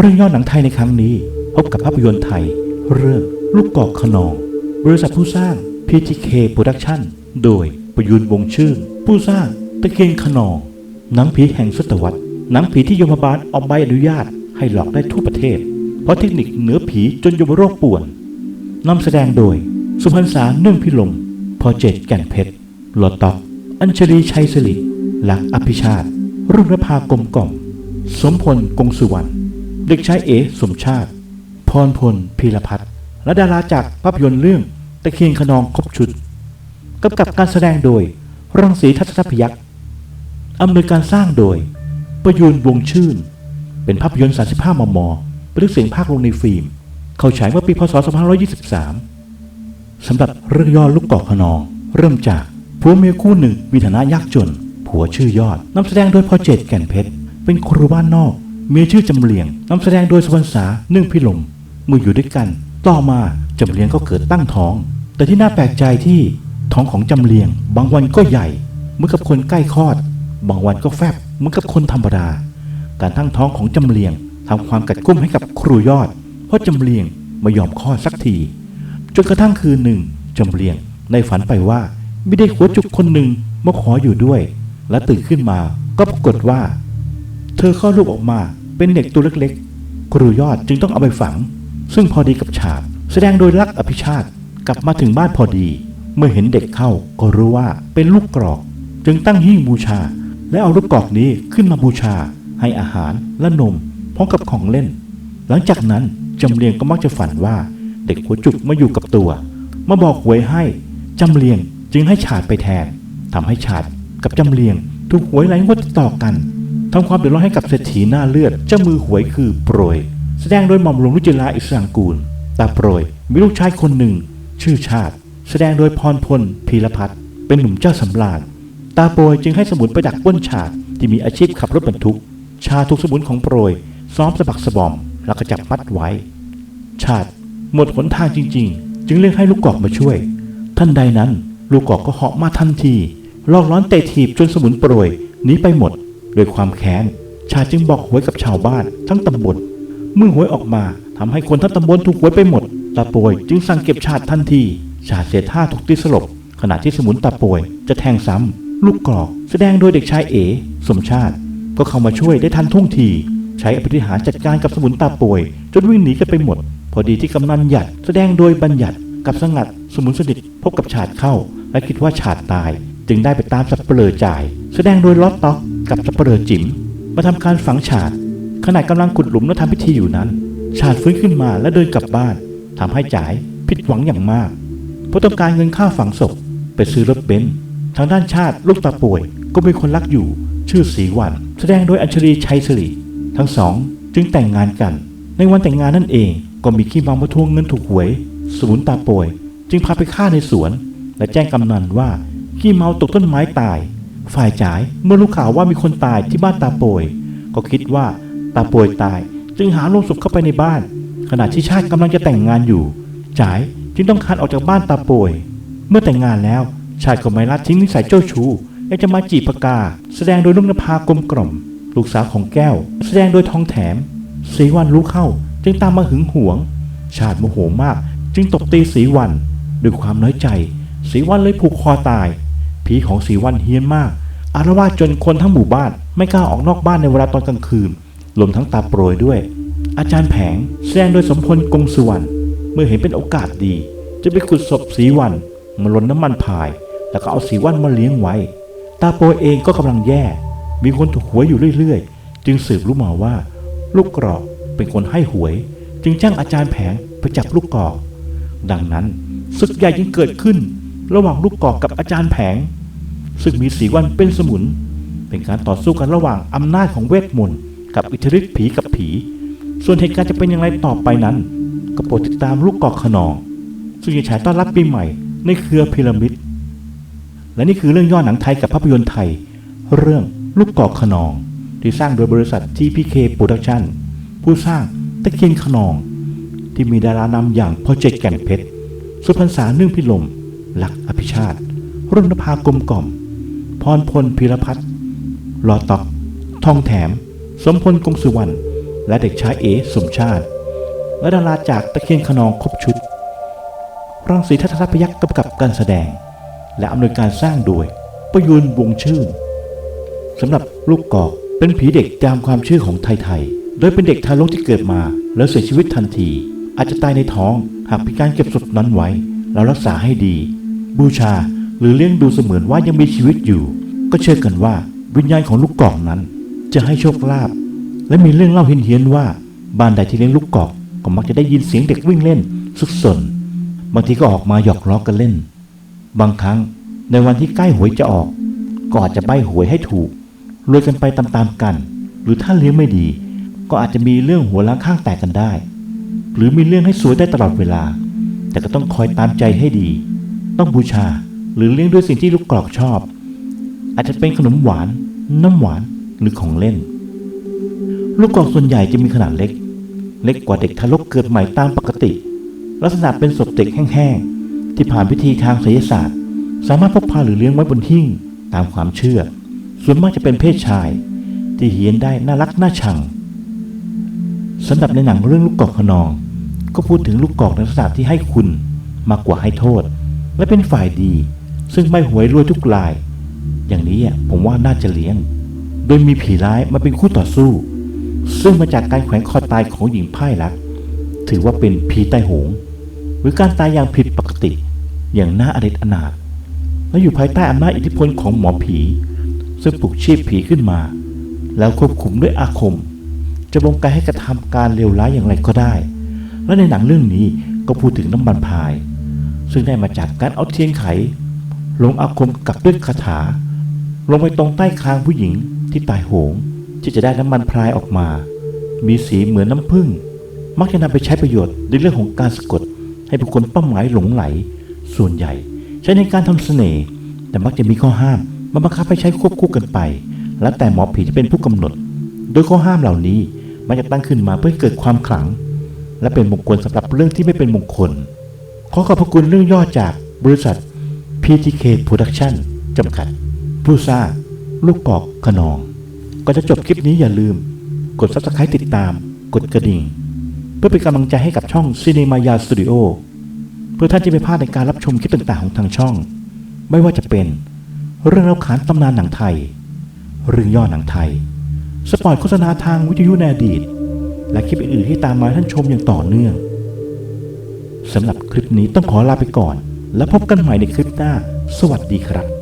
เรื่องย่อหนังไทยในครั้งนี้ พบกับภาพยนตร์ไทย เรื่องลูกกอกขนอง บริษัทผู้สร้าง PTK Production โดยประยุนวงชื่น ผู้สร้างตะเคียนขนอง หนังผีแห่งศตวรรษหนังผีที่ยมบาลออกใบอนุญาตให้หลอกได้ทั่วประเทศ เพราะเทคนิคเหนือผีจนยมโรคป่วนนำแสดงโดย สุพรรณษาเนื่องพิลมพอเจตแก่นเพชรหลอดตอกอัญชลีชัยสิริลักอภิชาติ รุ่งนภากลมกล่อม สมพลกงสุวรรณ เด็กชายเอสมชาติ พรพลพีรพัฒน์และดาราจากภาพยนตร์เรื่องตะเคียนขนองครบชุดกำกับการแสดงโดยรังสีทัศนพยักษ์อำนวยการสร้างโดย ประยูนวงชื่น เป็นภาพยนตร์ 35 มมบันทึกเสียงภาคลงในฟิล์ม เข้าฉายเมื่อปีพศ 2523 สำหรับเรื่องย่อลูกกอกขนอง เริ่มจากผัวเมียคู่หนึ่งมีฐานะยากจน ผัวชื่อยอดนำแสดงโดยพ่อเจตแก่นเพชร เป็นครูบ้านนอก มีชื่อจำเลียงนำแสดงโดยสวรรษาเนื่องพิลมเมื่ออยู่ด้วยกัน ต่อมาจำเลียงก็เกิดตั้งท้อง แต่ที่น่าแปลกใจที่ท้องของจำเลียง บางวันก็ใหญ่เหมือนกับคนใกล้คลอด บางวันก็แฟบเหมือนกับคนธรรมดา การตั้งท้องของจำเลียงทำความกัดกุ้มให้กับครูยอด เพราะจำเลียงไม่ยอมคลอดสักที จนกระทั่งคืนหนึ่งจำเรียงในฝันไปว่าไม่ได้หัวจุกคนหนึ่งมาขออยู่ด้วย และตื่นขึ้นมาก็ปรากฏว่า เธอคลอดลูกออกมาเป็นเด็กตัวเล็กๆ ครูยอดจึงต้องเอาไปฝัง ซึ่งพอดีกับฉาก แสดงโดยลักอภิชาติกลับมาถึงบ้านพอดี เมื่อเห็นเด็กเข้าก็รู้ว่าเป็นลูกกรอก จึงตั้งหิ้งบูชา และเอาลูกกรอกนี้ขึ้นมาบูชา ให้อาหารและนมพร้อมกับของเล่น หลังจากนั้นจำเรียงก็มักจะฝันว่า เด็กหัวจุกมาอยู่กับตัว มาบอกหวยให้จำเรียงจึงให้ฉาดไปแทนทำให้ฉาดกับจำเรียงถูกหวยหลายงวดต่อกัน ทำความเดือดร้อนให้กับเศรษฐีหน้าเลือด เจ้ามือหวยคือโปรย แสดงโดยหม่อมหลวงรุจิลาอิสรางกูล ตาโปรย มีลูกชายคนหนึ่ง ชื่อชาติ แสดงโดยพรพลพีรพัฒน์เป็นหนุ่มเจ้าสำราญ ตาโปรยจึงให้สมุนไปดักป้นชาติ ที่มีอาชีพขับรถบรรทุก ชาถูกสมุนของโปรย ซ้อมสะบักสะบอม แล้วก็จับมัดไว้ ชาติ หมดหนทางจริง ๆ จึงเรียกให้ลูกกอกมาช่วย ท่านใดนั้น ลูกกอกก็เหาะมาทันทีลอกล้อนเตะถีบจนสมุนโปรยหนีไปหมด ด้วยความแค้น ชาจึงบอกหวยกับชาวบ้าน ทั้งตำบล เมื่อหวยออกมาทำให้คนทั้งตำบลถูกหวยไปหมด ตาโปยจึงสั่งเก็บชาติทันที ชาเสียท่าถูกตีสลบ ขณะที่สมุนตาโปยจะแทงซ้ำลูกกรอก แสดงโดยเด็กชายเอสมชาติ ก็เข้ามาช่วยได้ทันท่วงที ใช้อภิธิหารจัดการกับสมุนตาป่วย จนวิ่งหนีกันไปหมด พอดีที่กำนันหยัด แสดงโดยบัญญัติกับสงัด สมุนสนิทพบกับฉาดเข้า และคิดว่าฉาดตาย จึงได้ไปตามสับเปลือจ่าย แสดงโดยล็อตต็อก กับสับเปลือจิ๋มมาทำการฝังฉาดขณะกำลังขุดหลุมและทำพิธีอยู่นั้น ฉาดฟื้นขึ้นมาและเดินกลับบ้านทำให้จ่ายผิดหวังอย่างมาก เพราะต้องการเงินค่าฝังศพไปซื้อรถเบนซ์ทางด้านชาติลูกตาป่วย ก็มีคนรักอยู่ ชื่อสีวัน แสดงโดยอัญชลีชัยสิริทั้งสองจึงแต่งงานกัน ในวันแต่งงานนั่นเองก็มีขี้เมามาทวงเงินถูกหวยสมุนตาป่วย จึงพาไปฆ่าในสวน และแจ้งกำนันว่าขี้เมาตกต้นไม้ตาย ฝ่ายจ่ายเมื่อรู้ข่าวว่ามีคนตายที่บ้านตาป่วย ก็คิดว่าตาป่วยตาย จึงหาโลงศพเข้าไปในบ้าน ขณะที่ชาติกำลังจะแต่งงานอยู่ จ่ายจึงต้องคานออกจากบ้านตาป่วย เมื่อแต่งงานแล้ว ชาติก็ไม่ละทิ้งนิสัยเจ้าชู้อยากจะมาจีบปากกา แสดงโดยลุงนภากลมกล่อมลูกสาวของแก้ว แสดงโดยทองแถมสีวันรู้เข้า จึงตามมาหึงหวง ชาติโมโหมาก จึงตบตีสีวันด้วยความน้อยใจสีวันเลยผูกคอตาย ผีของสีวันเฮี้ยนมาก อารวาสจนคนทั้งหมู่บ้าน ไม่กล้าออกนอกบ้านในเวลาตอนกลางคืนรวมทั้งตาโปรยด้วย อาจารย์แผงแสดงโดยสมพลกงสุวรรณเมื่อเห็นเป็นโอกาสดี จะไปขุดศพสีวันมาลนน้ำมันพาย แล้วก็เอาสีวันมาเลี้ยงไว้ ตาโปรยเองก็กำลังแย่ มีคนถูกหวยอยู่เรื่อยๆ จึงสืบรู้มาว่า ลูกกรอกเป็นคนให้หวย จึงจ้างอาจารย์แผงไปจับลูกกรอก ดังนั้นศึกใหญ่จึงเกิดขึ้น ระหว่างลูกกรอกกับอาจารย์แผง ซึ่งมีสีวันเป็นสมุน เป็นการต่อสู้กันระหว่างอำนาจของเวทมนต์กับอิทธิฤทธิ์ผีกับผี ส่วนเหตุการณ์จะเป็นอย่างไรต่อไปนั้นก็โปรดติดตามลูกกอกขนอง ซึ่งจะฉายต้อนรับปีใหม่ในเครือพีระมิด และนี่คือเรื่องย่อหนังไทยกับภาพยนตร์ไทย เรื่องลูกกอกขนอง ที่สร้างโดยบริษัท TPK Production ผู้สร้างตะเคียนขนอง ที่มีดารานำอย่างพ่อเจดแก่นเพชร สุพรรษาเนื่องพิลมลักอภิชาติ รุ่นภากลมกล่อม รพลพีรพัฒน์ลอตอกทองแถม สมพลกงสุวรรณและเด็กชายเอสมชาติ และดาราจากตะเคียนขนองครบชุด รังสีทัศนพยักษ์กำกับการแสดง และอำนวยการสร้างโดยประยุนวงชื่นสำหรับลูกกอกเป็นผีเด็กตามความเชื่อของไทยๆ โดยเป็นเด็กทารกที่เกิดมา แล้วเสียชีวิตทันที อาจจะตายในท้องหากมีการเก็บศพนั้นไว้ แล้วรักษาให้ดี บูชา หรือเลี้ยงดูเสมือนว่ายังมีชีวิตอยู่ ก็เชื่อกันว่าวิญญาณของลูกกอกนั้น จะให้โชคลาภและมีเรื่องเล่าเฮี้ยนๆว่าบ้านใดที่เลี้ยงลูกกอกก็มักจะได้ยินเสียงเด็กวิ่งเล่น สุกสน บางทีก็ออกมาหยอกล้อกันเล่น บางครั้งในวันที่ใกล้หวยจะออก ก็อาจจะใบหวยให้ถูกรวยกันไปตามๆกัน หรือถ้าเลี้ยงไม่ดี ก็อาจจะมีเรื่องหัวล้างข้างแตกกันได้ หรือมีเรื่องให้สวยได้ตลอดเวลา แต่ก็ต้องคอยตามใจให้ดี ต้องบูชา หรือเลี้ยงด้วยสิ่งที่ลูกกรอกชอบ อาจจะเป็นขนมหวาน น้ำหวานหรือของเล่น ลูกกรอกส่วนใหญ่จะมีขนาดเล็ก เล็กกว่าเด็กทารกเกิดใหม่ตามปกติ ลักษณะเป็นศพเด็กแห้งๆ ที่ผ่านพิธีทางไสยศาสตร์ สามารถพกพาหรือเลี้ยงไว้บนหิ้งตามความเชื่อ ส่วนมากจะเป็นเพศชาย ที่เฮียนได้น่ารักน่าชังสำหรับในหนังเรื่องลูกกอกขนอง ก็พูดถึงลูกกอกในลักษณะที่ให้คุณมากกว่าให้โทษ และเป็นฝ่ายดี ซึ่งไม่หวยรวยทุกราย อย่างนี้ผมว่าน่าจะเลี้ยง โดยมีผีร้ายมาเป็นคู่ต่อสู้ ซึ่งมาจากการแขวนคอตายของหญิงพ่ายรัก ถือว่าเป็นผีใต้โหง หรือการตายอย่างผิดปกติ อย่างน่าอริอนาถและอยู่ภายใต้อำนาจอิทธิพลของหมอผี ซึ่งปลุกชีพผีขึ้นมา แล้วควบคุมด้วยอาคม จะบงการให้กระทำการเลวร้ายอย่างไรก็ได้ และในหนังเรื่องนี้ก็พูดถึงน้ำมันพาย ซึ่งได้มาจากการเอาเทียนไข ลงอาคมกับด้วยคาถา ลงไปตรงใต้คางผู้หญิงที่ตายโหงที่จะได้น้ำมันพรายออกมา มีสีเหมือนน้ำผึ้งมักจะนำไปใช้ประโยชน์ในเรื่องของการสะกด ให้บุคคลเป้าหมายหลงไหล ส่วนใหญ่ ใช้ในการทำเสน่ห์แต่มักจะมีข้อห้ามมาบังคับให้ใช้ควบคู่กันไป และแต่หมอผีจะเป็นผู้กำหนด โดยข้อห้ามเหล่านี้มันจะตั้งขึ้นมาเพื่อเกิดความขลัง และเป็นมงคลสำหรับเรื่องที่ไม่เป็นมงคล ขอขอบพระคุณเรื่องย่อจากบริษัท PTK Production จำกัด ผู้สร้างลูกกอกขนองก่อนจะจบคลิปนี้อย่าลืม กด subscribe ติดตาม กดกระดิ่ง เพื่อเป็นกำลังใจให้กับช่อง Cinemaya Studio เพื่อท่านจะไม่พลาดในการรับชมคลิปต่างๆของทางช่อง ไม่ว่าจะเป็นเรื่องเล่าขานตำนานหนังไทย เรื่องย่อหนังไทย สปอร์ตโฆษณาทางวิทยุในอดีต และคลิปอื่นๆที่ตามมาท่านชมอย่างต่อเนื่องสำหรับคลิปนี้ต้องขอลาไปก่อน แล้วพบกันใหม่ในคลิปหน้า สวัสดีครับ